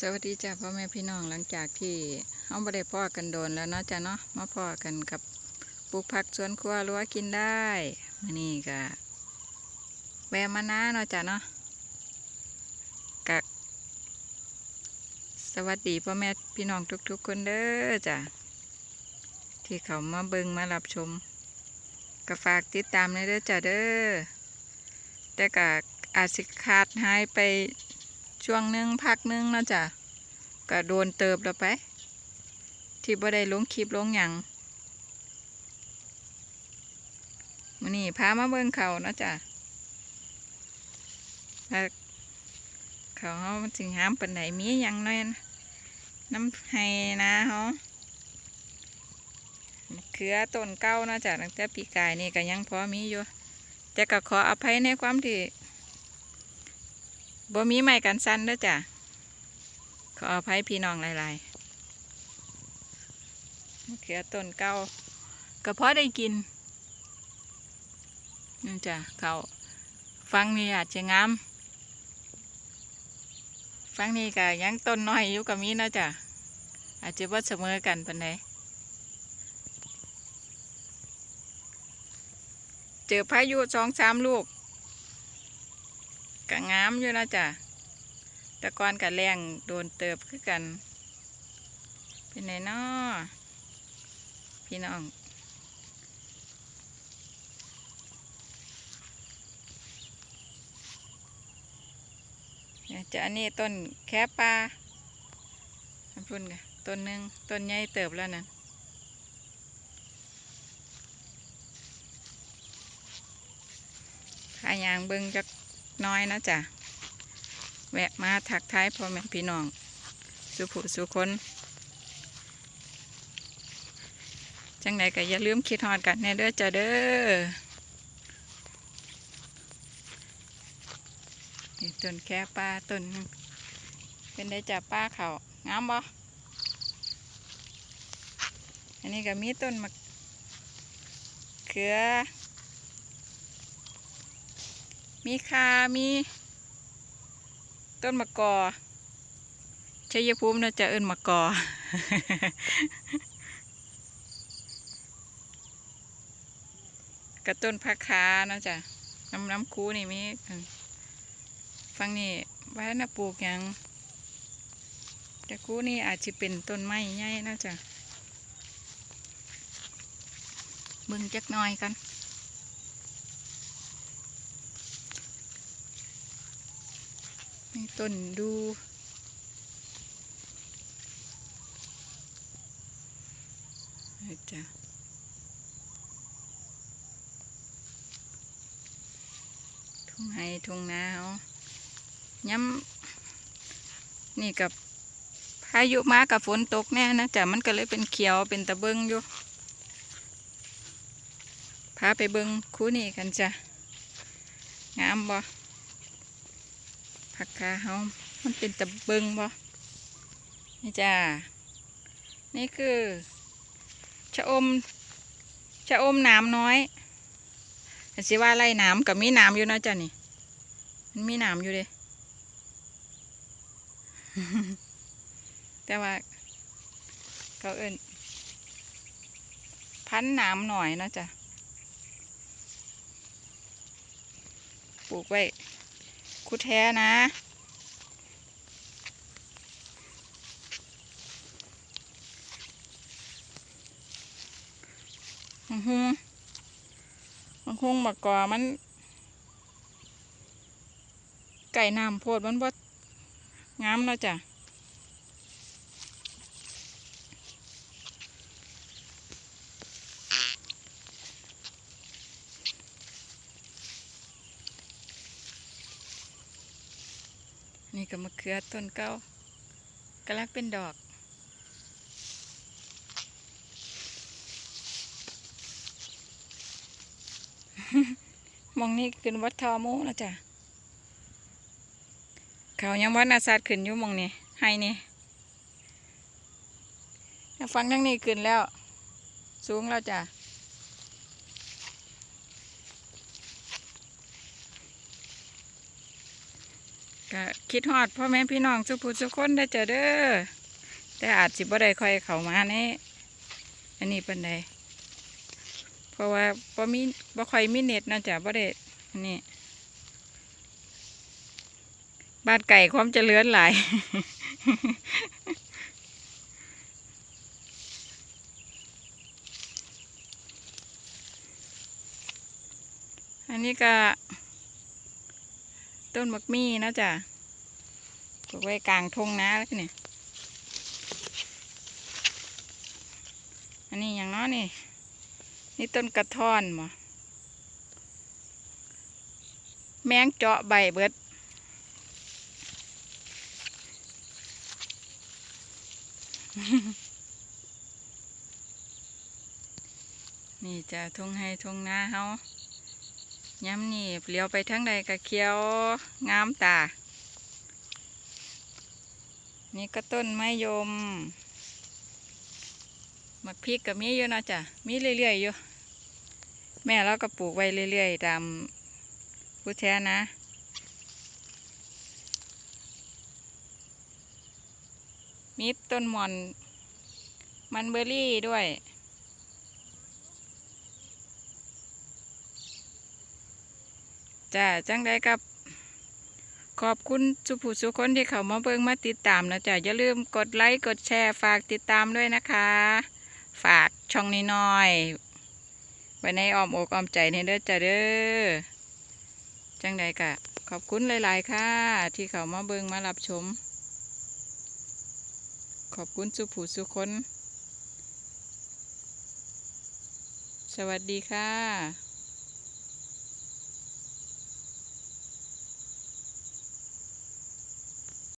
สวัสดีจ้าพ่อแม่พี่น้องหลังจากที่เขาไม่ได้พ่อกันโดนแล้วเนาะจ้าเนาะมาพ่อกันกับปลูกผักสวนครัวรั้วกินได้มานี่ก็แวะมานะเนาะจ้าเนาะกะสวัสดีพ่อแม่พี่น้องทุกๆคนเด้อจ้าที่เขามาเบิงมารับชมก็ฝากติดตามในเด้อจ้าเด้อแต่ก็อาจสิขาดหายไป ช่วงหนึ่งพักหนึ่งนาะจ้ะก็โดนเติบแล้วไป ที่บ่ได้ลงคลิปลงหยังมื้อนี้พามาเบิ่งเขานาะจ้ะว่าเขาเฮามันสิงามปานใดมีหยังน้อยนะน้ำให้นะเฮามะเขือต้นเก่านาะจ้ะตั้งแต่ปีกายนี่ก็ยังพอมีอยู่แต่ก็ขออภัยในความที่ บ่มีไม้กันสั้นเด้อจ้ะ ขออภัยพี่น้องหลายๆมะเขือต้นเก่าก็พอได้กินนี่จ้ะเขาฟังนี่อาจจะงามฟังนี่ก็ยังต้นน้อยอยู่กับมีนะจ้ะ อาจจะว่าเสมอกันปานใดเจอพายุสองสามลูก ก็งามอยู่นะจ้ะต่ก่อนกับแรงโดนเติบคือกัน เป็นไงนาะพี่น้องจะอันนี้ต้นแค่ปลาพุ่นกะต้นหนึ่งต้นใหญ่เติบแล้วนั่นขายางเบิงจัก น้อยนะจ๊ะแวะมาทักทายพ่อแม่พี่น้อง สุผู้สุคนจังใดก็อย่าลืมคิดฮอดกันแน่เด้อจ้ะเด้อนี่ต้นแค่ปลาต้นเป็นได้จับปลาเขางามบ่อันนี้ก็มีต้นมะเขือ มีคามีต้นมะกอชัยภูมิเราจะเอิ้นมะกอ กระต้นผักคาเนาะจ้ะน้ำน้ำคูนี่มีฟังนี่ไว้นะปลูกยังแต่คูนี่อาจจะเป็นต้นไม้ใหญ่นะจ้ะเบิ่งจักน่อยกัน ต้นดู จ้ะทุ่งไห้ทุ่งนาเอาย้ำนี่กับพายุมากับฝนตกแน่นะจ้ะมันก็เลยเป็นเขียวเป็นตะเบิงอยู่พาไปเบิงคู่นี่กันจ้ะงามบ่ ผักกาเฮามันเป็นตะเบิงบ่นี่จ้า นี่คือชะอมชะอมน้ำน้อยแต่สิว่าไรน้ำกับมีน้ำอยู่นะจ้ะนี่ มันมีน้ำอยู่เด้แต่ว่าเขาเอิ้นพันน้ำหน่อยนะจ้ะ ปลูกไว้ คุดแท้นะมังหุงมังหุงมากกอมัน ไก่น้ำโพดมันบ่งามเนาะจ้ะ นี่ก็มะเขือต้นเก้ากำลังเป็นดอกมองนี่ขึ้นวัดทอมูแล้วจ้ะเขายังวัดนาซาดขึ้นอยู่มองนี่ให้นี่ฟังทั้งนี้ขึ้นแล้ว สูงแล้วจ้ะ ก็คิดฮอดพ่อแม่พี่น้องสุผู้สุคนได้เจอเด้อแต่อาจสิบ่ได้ค่อยเข้ามาในอันนี้ปานใดเพราะว่าบ่มีบ่ค่อยมีเน็ตนะจ้ะบ่ได้อันนี้บ้านไก่ความเจริญหลายอันนี้ก็ ต้นมักมี่นะจ้ะปลูกไว้กลางทงนาเลยเนี่ยอันนี้อย่างน้อยนี่ นี่ต้นกระท่อนบ่แมงเจาะใบเบิดนี่จะทงให้ทงนาเฮา ย้ำนี่เลี้ยวไปทางใดก็เขียวงามตา นี่ก็ต้นไม้ยมมักพริกก็มีอยู่นะจ้ะ มีเรื่อยๆอยู่ แม่เราก็ปลูกไว้เรื่อยๆตามผู้แท้นะมีต้นมอน มันเบอร์รี่ด้วย จ้าจังได้กับ ขอบคุณสุผู้สุคนที่เขามาเบิ่งมาติดตามนะจ๊ะอย่าลืมกดไลค์กดแชร์ฝากติดตามด้วยนะคะ ฝากช่องนี้หน่อยไว้ในอ้อมอกอ้อมใจในเด้อจ้ะเด้อจังใดกะ ขอบคุณหลาย ๆ ค่ะ ที่เขามาเบิ่งมารับชม ขอบคุณสุผู้สุคน สวัสดีค่ะ